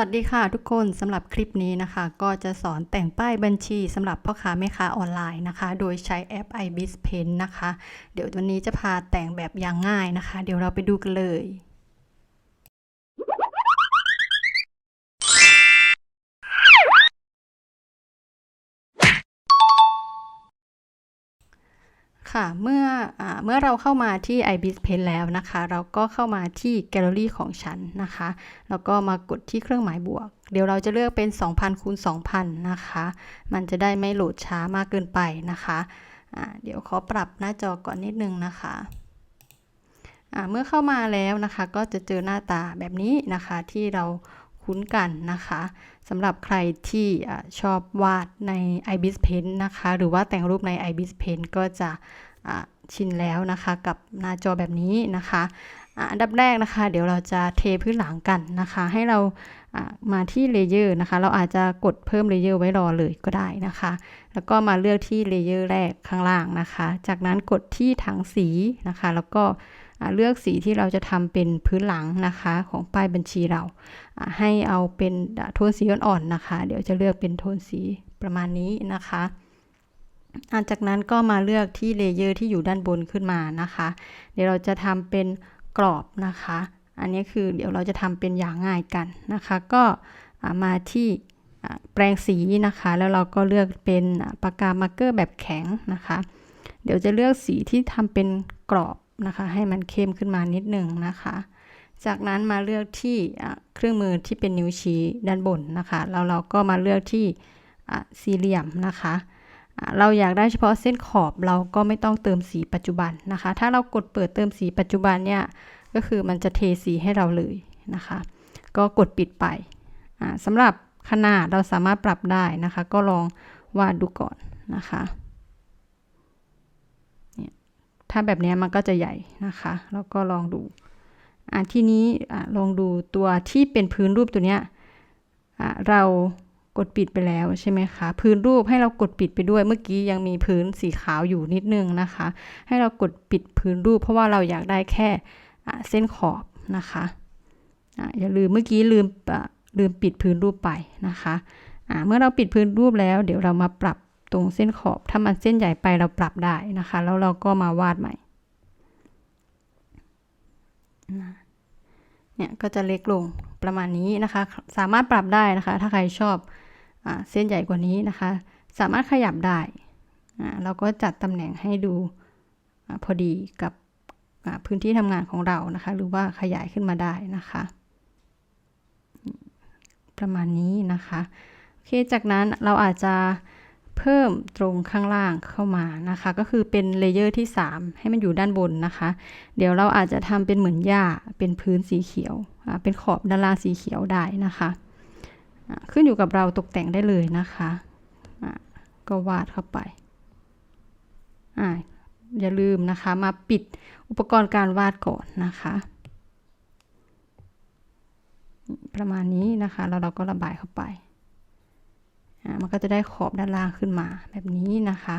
วัสดีค่ะทุกคนสำหรับคลิปนี้นะคะ ก็จะสอนแต่งป้ายบัญชีสำหรับพ่อค้าแม่ค้าออนไลน์นะคะ โดยใช้แอป iBiz Pen นะคะ เดี๋ยววันนี้จะพาแต่งแบบอย่างง่ายนะคะ เดี๋ยวเราไปดูกันเลย ค่ะเมื่ออเมื่อเราเข้ามาที่ iBiz Pen แล้วนะคะ เราก็เข้ามาที่แกลเลอรี่ของฉันนะคะ แล้วก็มากดที่เครื่องหมายบวก เดี๋ยวเราจะเลือกเป็น 2,000คูณ2,000 นะคะ มันจะได้ไม่โหลดช้ามากเกินไปนะคะะเดี๋ยวขอปรับหน้าจอก่อนนิดนึงนะคะะเมื่อเข้ามาแล้วนะคะ ก็จะเจอหน้าตาแบบนี้นะคะที่เรา คุ้นกันนะคะสำหรับใครที่ชอบวาดใน iBiz Pen นะคะ หรือว่าแต่งรูปใน iBiz Pen ก็จะชินแล้วนะคะ กับหน้าจอแบบนี้นะคะอันดับแรกนะคะ เดี๋ยวเราจะเทพื้นหลังกันนะคะ ให้เรามาที่เลเยอร์นะคะ เราอาจจะกดเพิ่มเลเยอร์ไว้รอเลยก็ได้นะคะ แล้วก็มาเลือกที่เลเยอร์แรกข้างล่างนะคะ จากนั้นกดที่ถังสีนะคะ แล้วก็ เลือกสีที่เราจะทำเป็นพื้นหลังนะคะของป้ายบัญชีเรา ให้เอาเป็นโทนสีอ่อนๆนะคะ เดี๋ยวจะเลือกเป็นโทนสีประมาณนี้นะคะจากนั้นก็มาเลือกที่เลเยอร์ที่อยู่ด้านบนขึ้นมานะคะ เดี๋ยวเราจะทำเป็นกรอบนะคะ อันนี้คือเดี๋ยวเราจะทำเป็นอย่างง่ายกันนะคะ ก็มาที่แปรงสีนะคะ แล้วเราก็เลือกเป็นปากกามาร์กเกอร์แบบแข็งนะคะ เดี๋ยวจะเลือกสีที่ทำเป็นกรอบ นะคะ ให้มันเข้มขึ้นมานิดหนึ่งนะคะ จากนั้นมาเลือกที่เครื่องมือที่เป็นนิ้วชี้ด้านบนนะคะแล้วเราก็มาเลือกที่สี่เหลี่ยมนะคะเราอยากได้เฉพาะเส้นขอบเราก็ไม่ต้องเติมสีปัจจุบันนะคะ ถ้าเรากดเปิดเติมสีปัจจุบันเนี่ยก็คือมันจะเทสีให้เราเลยนะคะ ก็กดปิดไปสำหรับขนาดเราสามารถปรับได้นะคะ ก็ลองวาดดูก่อนนะคะ ถ้าแบบนี้มันก็จะใหญ่นะคะ แล้วก็ลองดูทีนี้ลองดูตัวที่เป็นพื้นรูปตัวเนี้ยเรากดปิดไปแล้วใช่ไหมคะ พื้นรูปให้เรากดปิดไปด้วย เมื่อกี้ยังมีพื้นสีขาวอยู่นิดนึงนะคะ ให้เรากดปิดพื้นรูป เพราะว่าเราอยากได้แค่เส้นขอบนะคะอย่าลืมเมื่อกี้ลืมลืมปิดพื้นรูปไปนะคะเมื่อเราปิดพื้นรูปแล้ว เดี๋ยวเรามาปรับ ตรงเส้นขอบ ถ้ามันเส้นใหญ่ไปเราปรับได้นะคะ แล้วเราก็มาวาดใหม่เนี่ยก็จะเล็กลงประมาณนี้นะคะ สามารถปรับได้นะคะ ถ้าใครชอบเส้นใหญ่กว่านี้นะคะ สามารถขยับได้เราก็จัดตำแหน่งให้ดูอพอดีกับพื้นที่ทำงานของเรานะคะ หรือว่าขยายขึ้นมาได้นะคะ ประมาณนี้นะคะโอเคจากนั้นเราอาจจะ เพิ่มตรงข้างล่างเข้ามานะคะ ก็คือเป็นเลเยอร์ที่ 3 ให้มันอยู่ด้านบนนะคะ เดี๋ยวเราอาจจะทำเป็นเหมือนหญ้าเป็นพื้นสีเขียว เป็นขอบด้านล่างสีเขียวได้นะคะ ขึ้นอยู่กับเราตกแต่งได้เลยนะคะ ก็วาดเข้าไปออย่าลืมนะคะมาปิดอุปกรณ์การวาดก่อนนะคะ ประมาณนี้นะคะ แล้วเราก็ระบายเข้าไป มันก็จะได้ขอบด้านล่างขึ้นมาแบบนี้นะคะ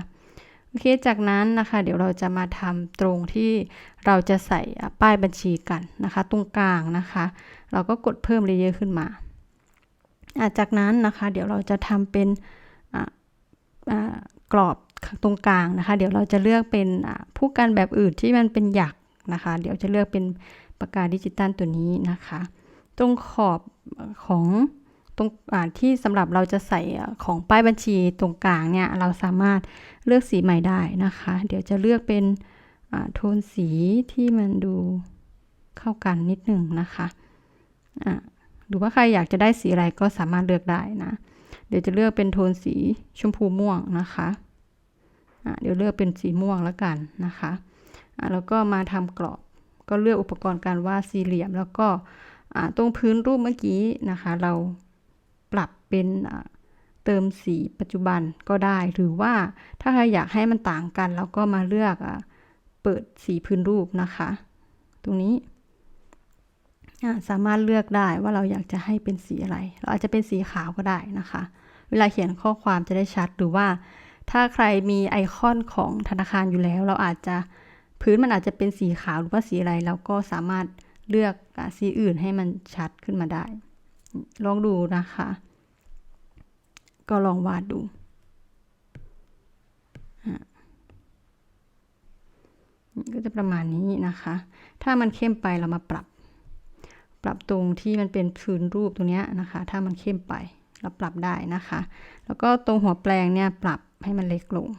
โอเคจากนั้นนะคะ เดี๋ยวเราจะมาทำตรงที่เราจะใส่ป้ายบัญชีกันนะคะ ตรงกลางนะคะ เราก็กดเพิ่มเลเยอร์ขึ้นมาจากนั้นนะคะเดี๋ยวเราจะทำเป็นกรอบตรงกลางนะคะ เดี๋ยวเราจะเลือกเป็นผู้กันแบบอื่นที่มันเป็นหยักนะคะ เดี๋ยวจะเลือกเป็นปากกาดิจิตอลตัวนี้นะคะ ตรงขอบของ ตรงที่สำหรับเราจะใส่ของป้ายบัญชีตรงกลางเนี่ยเราสามารถเลือกสีใหม่ได้นะคะ เดี๋ยวจะเลือกเป็นโทนสีที่มันดูเข้ากันนิดหนึ่งนะคะหรือว่าใครอยากจะได้สีอะไรก็สามารถเลือกได้นะ เดี๋ยวจะเลือกเป็นโทนสีชมพูม่วงนะคะะเดี๋ยวเลือกเป็นสีม่วงแล้วกันนะคะะแล้วก็มาทำกรอบก็เลือกอุปกรณ์การวาดสี่เหลี่ยม แล้วก็ตรงพื้นรูปเมื่อกี้นะคะ เรา ปรับเป็นเติมสีปัจจุบันก็ได้ หรือว่าถ้าใครอยากให้มันต่างกันเราก็มาเลือกเปิดสีพื้นรูปนะคะ ตรงนี้สามารถเลือกได้ว่าเราอยากจะให้เป็นสีอะไร เราอาจจะเป็นสีขาวก็ได้นะคะ เวลาเขียนข้อความจะได้ชัดหรือว่า ถ้าใครมีไอคอนของธนาคารอยู่แล้ว เราอาจจะพื้นมันอาจจะเป็นสีขาวหรือว่าสีอะไรเราก็สามารถเลือกสีอื่นให้มันชัดขึ้นมาได้ ลองดูนะคะ ก็ลองวาดดูอะก็จะประมาณนี้นะคะ ถ้ามันเข้มไปเรามาปรับ ปรับตรงที่มันเป็นพื้นรูปตรงเนี้ยนะคะ ถ้ามันเข้มไปเราปรับได้นะคะ แล้วก็ตรงหัวแปลงเนี่ยปรับให้มันเล็กลง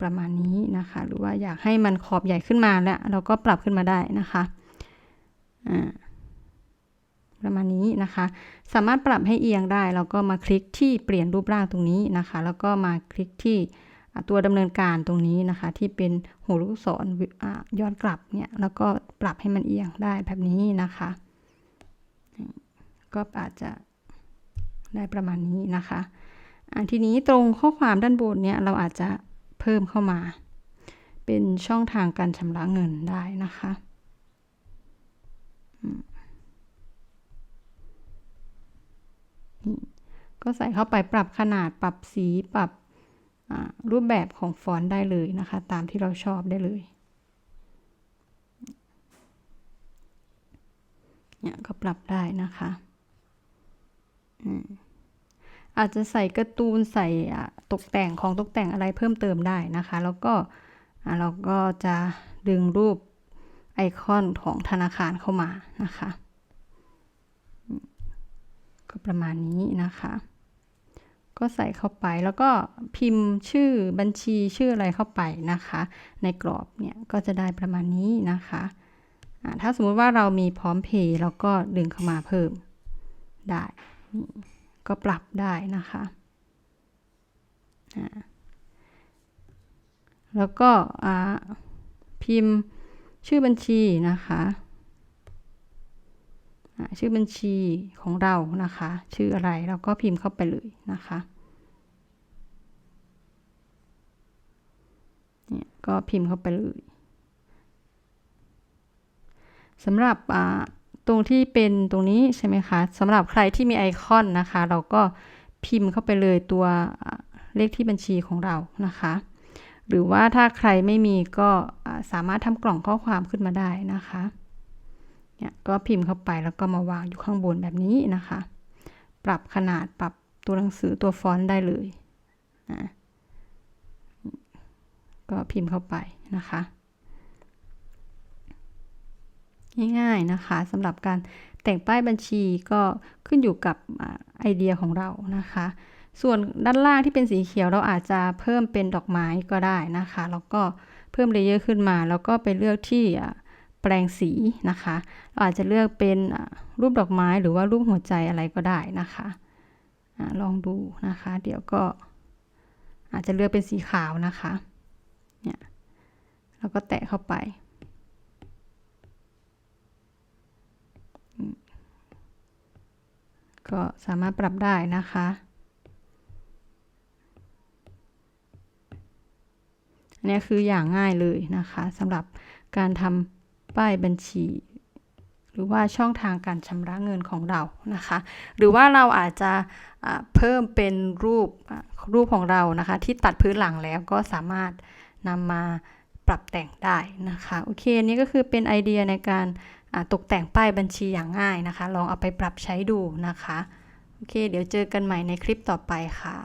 ประมาณนี้นะคะ หรือว่าอยากให้มันขอบใหญ่ขึ้นมาแล้ว เราก็ปรับขึ้นมาได้นะคะ อ่า ประมาณนี้นะคะ สามารถปรับให้เอียงได้เราก็มาคลิกที่เปลี่ยนรูปร่างตรงนี้นะคะ แล้วก็มาคลิกที่ตัวดำเนินการตรงนี้นะคะ ที่เป็นหัวลูกศรย้อนกลับเนี่ยแล้วก็ปรับให้มันเอียงได้แบบนี้นะคะ ก็อาจจะได้ประมาณนี้นะคะอ่าทีนี้ตรงข้อความด้านบนเนี่ยเราอาจจะเพิ่มเข้ามา เป็นช่องทางการชำระเงินได้นะคะอืมนี่ ก็ใส่เข้าไปปรับขนาดปรับสีปรับรูปแบบของฟอนต์ได้เลยนะคะ ตามที่เราชอบได้เลยเนี่ยก็ปรับได้นะคะอาจจะใส่การ์ตูนใส่ตกแต่งของตกแต่งอะไรเพิ่มเติมได้นะคะ แล้วก็เราก็จะดึงรูปไอคอนของธนาคารเข้ามานะคะ็ประมาณนี้นะคะ ก็ใส่เข้าไปแล้วก็พิมพ์ชื่อบัญชีชื่ออะไรเข้าไปนะคะ ในกรอบเนี่ยก็จะได้ประมาณนี้นะคะถ้าสมมุติว่าเรามีพร้อมเพย์เราก็ดึงเข้ามาเพิ่มได้ ก็ปรับได้นะคะะแล้วก็พิมพ์ชื่อบัญชีนะคะ ชื่อบัญชีของเรานะคะ ชื่ออะไรเราก็พิมพ์เข้าไปเลยนะคะเนี่ยก็พิมพ์เข้าไปเลยสำหรับอ่าตรงที่เป็นตรงนี้ใช่ไหมคะสำหรับใครที่มีไอคอนนะคะ เราก็พิมพ์เข้าไปเลยตัวเลขที่บัญชีของเรานะคะ หรือว่าถ้าใครไม่มีก็สามารถทำกล่องข้อความขึ้นมาได้นะคะ เนี่ยก็พิมพ์เข้าไปแล้วก็มาวางอยู่ข้างบนแบบนี้นะคะ ปรับขนาดปรับตัวหนังสือตัวฟอนต์ได้เลยนะก็พิมพ์เข้าไปนะคะ ง่ายๆนะคะสำหรับการแต่งป้ายบัญชีก็ขึ้นอยู่กับอไอเดียของเรานะคะ ส่วนด้านล่างที่เป็นสีเขียวเราอาจจะเพิ่มเป็นดอกไม้ก็ได้นะคะ แล้วก็เพิ่มเลเยอร์ขึ้นมา แล้วก็ไปเลือกที่อ ปลงสีนะคะเราอาจจะเลือกเป็นรูปดอกไม้หรือว่ารูปหัวใจอะไรก็ได้นะคะอาลองดูนะคะ เดี๋ยวก็อาจจะเลือกเป็นสีขาวนะคะเนี่ยแล้วก็แตะเข้าไปก็สามารถปรับได้นะคะ อันนี้คืออย่างง่ายเลยนะคะสำหรับการทำ ป้ายบัญชี หรือว่าช่องทางการชำระเงินของเรานะคะ หรือว่าเราอาจจะเพิ่มเป็นรูปรูปของเรานะคะ ที่ตัดพื้นหลังแล้วก็สามารถนำมาปรับแต่งได้นะคะโอเคอันนี้ก็คือเป็นไอเดียในการตกแต่งป้ายบัญชีอย่างง่ายนะคะ ลองเอาไปปรับใช้ดูนะคะโอเค เดี๋ยวเจอกันใหม่ในคลิปต่อไปค่ะ